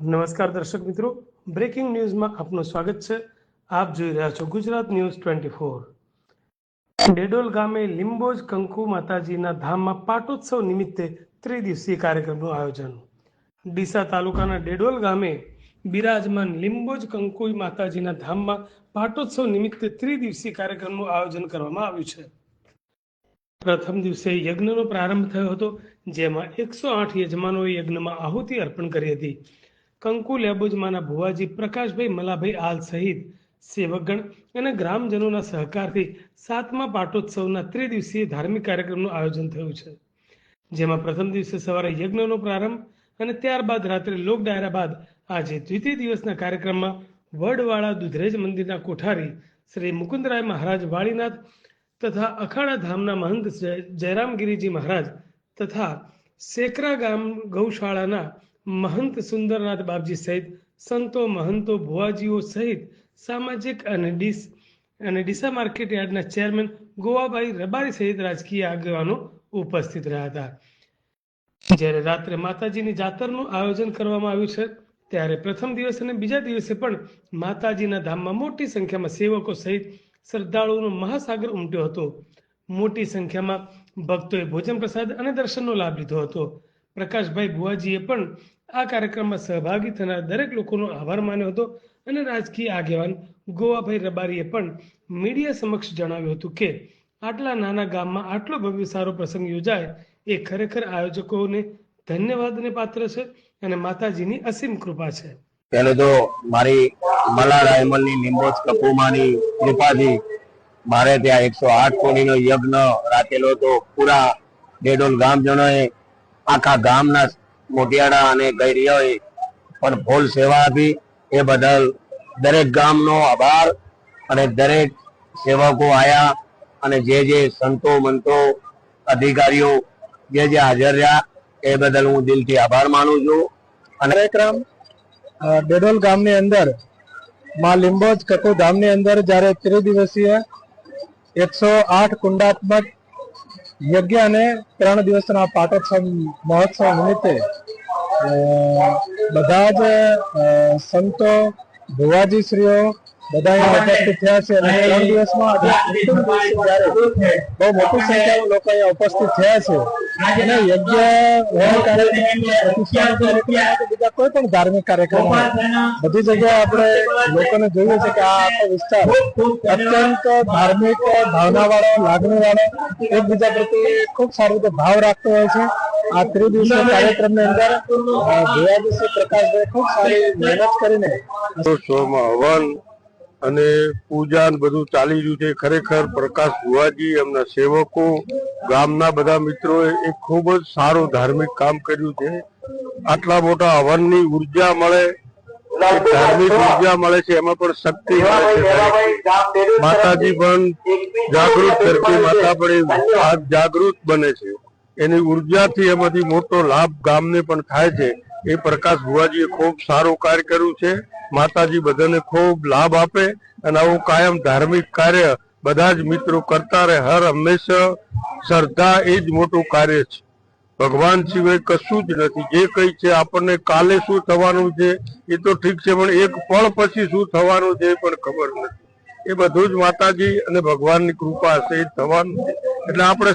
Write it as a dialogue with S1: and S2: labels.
S1: નમસ્કાર દર્શક મિત્રો. બ્રેકિંગ ન્યૂઝમાં આપનું સ્વાગત છે. આપ જોઈ રહ્યા છો Gujarat news twenty four. Dedol ગામે લિંબોજ કંકુ માતાજીના ધામમાં પાટોત્સવ નિમિત્તે ત્રિદિવસીય કાર્યક્રમનું આયોજન. ડીસા તાલુકાના ડેડોલ ગામે બિરાજમાન લિંબોજ કંકુ માતાજીના ધામમાં પાટોત્સવ નિમિત્તે ત્રિદિવસીય કાર્યક્રમનું આયોજન કરવામાં આવ્યું છે. પ્રથમ દિવસે યજ્ઞનો પ્રારંભ થયો હતો, જેમાં એકસો આઠ યજમાનોએ યજ્ઞમાં આહુતિ અર્પણ કરી હતી. કંકુ લેબોજમાના ભુવાજી પ્રકાશભાઈ મલાભાઈ આલ સહિત સેવકગણ અને ગ્રામજનોના સહકારથી સાતમા પાટોત્સવના ત્રિદિવસીય ધાર્મિક કાર્યક્રમનું આયોજન થયું છે. જેમાં પ્રથમ દિવસે સવારે યજ્ઞનો પ્રારંભ અને ત્યારબાદ રાત્રે લોક ડાયરા બાદ આજે દ્વિતીય દિવસના કાર્યક્રમમાં વડવાળા દુધરેજ મંદિરના કોઠારી શ્રી મુકુંદરાય મહારાજ વાળીનાથ તથા અખાડા ધામના મહંત જય- જયરામગીરીજી મહારાજ તથા સેકરા ગામ ગૌશાળાના મહંત સુંદરનાથ બાપજી સહિત સંતો, મહંતો, ભુવાજીઓ સહિત સામાજિક અને ડીસ અને ડીસા માર્કેટ યાર્ડના ચેરમેન ગોવાભાઈ રબારી સહિત રાજકીય આગેવાનો ઉપસ્થિત રહ્યા હતા. જ્યારે રાત્રે માતાજીની જાતરનું આયોજન કરવામાં આવ્યું છે, ત્યારે પ્રથમ દિવસ અને બીજા દિવસે પણ માતાજીના ધામમાં મોટી સંખ્યામાં સેવકો સહિત શ્રદ્ધાળુઓનો મહાસાગર ઉમટ્યો હતો. મોટી સંખ્યામાં ભક્તોએ ભોજન પ્રસાદ અને દર્શનનો લાભ લીધો હતો. પ્રકાશભાઈ ભુવાજીએ પણ આ કાર્યક્રમમાં સહભાગી થનાર દરેક લોકોનો આભાર માન્યો હતો અને રાજકીય આગેવાન ગોવાભાઈ રબારીએ પણ મીડિયા સમક્ષ જણાવ્યું હતું કે આટલા નાના ગામમાં આટલો ભવ્ય સારો પ્રસંગ યોજાય એ ખરેખર આયોજકોને ધન્યવાદને પાત્ર છે અને માતાજીની અસીમ કૃપા છે.
S2: પેલું તો મારી મલા રાયમલની નિંબોજ કપુમાની કૃપાથી મારે ત્યાં એકસો આઠ કોડીનો યજ્ઞ રાખેલો હતો. પૂરા ડેડોલ ગામજનોએ આખા ગામના મોટિયાળા અને ગૈરિયાઓએ પણ ફૂલ સેવા આપી. એ બદલ દરેક ગામનો આભાર અને દરેક સેવકો આયા અને જે જે સંતો મંતો અધિકારીઓ જે જે હાજર રહ્યા, એ બદલ હું દિલથી આભાર માનું છું. અને
S3: કાર્યક્રમ ડેડોલ ગામની અંદર, માં લીંબોજ કકુ ધામની અંદર જ્યારે ત્રિદિવસીય એકસો આઠ કુંડાત્મક યજ્ઞ અને ત્રણ દિવસના પાટોત્સવ મહોત્સવ નિમિત્તે બધા જ સંતો ભુવાજી શ્રીઓ બધા ઉપસ્થિત થયા છે અને ત્રણ દિવસમાં બહુ મોટી સંખ્યામાં લોકો અહીંયા ઉપસ્થિત થયા છે. અને યજ્ઞ હોવા કાર્યક્રમ પ્રતિષ્ઠાનો કાર્યક્રમ હોય કે બીજા કોઈ પણ ધાર્મિક કાર્યક્રમ બધી જગ્યાએ આપણે લોકોને જોઈએ છે કે આ આખો વિસ્તાર અત્યંત ધાર્મિક ભાવનાવાળો લાગણીવાળો એકબીજા પ્રત્યે ખૂબ સારી રીતે ભાવ રાખતો હોય છે. આ ત્રિદિવસીય કાર્યક્રમની અંદર અ, ભુવાજી શ્રી પ્રકાશભાઈ ખૂબ સારી મહેનત કરીને
S4: શોમાં હવન અને પૂજા ને બધું ચાલી રહ્યું છે. ખરેખર પ્રકાશ ભુવાજી એમના સેવકો ગામના બધા મિત્રોએ એ ખૂબ જ સારું ધાર્મિક કામ કર્યું છે. આટલા મોટા હવનની ઊર્જા મળે ધાર્મિક ઊર્જા મળે છે એમાં પણ શક્તિ મળે છે માતાજી પણ જાગૃત કરતી માતા પણ જાગૃત બને છે. એની ઉર્જાથી એમાંથી મોટો લાભ ગામને પણ થાય છે. એ પ્રકાશ ભુવાજીએ ખૂબ સારું કાર્ય કર્યું છે. માતાજી બધાને ખૂબ લાભ આપે અને આવું કાયમ ધાર્મિક કાર્ય બધા જ મિત્રો કરતા રહે. હર હંમેશા શ્રદ્ધા એ જ મોટું કાર્ય છે. ભગવાન સિવાય કશું જ નથી. જે કઈ છે આપણને કાલે શું થવાનું છે એ તો ઠીક છે, પણ એક પળ પછી શું થવાનું છે એ પણ ખબર નથી. એ બધું જ માતાજી અને ભગવાનની કૃપા હશે, એ થવાનું છે. એટલે આપણે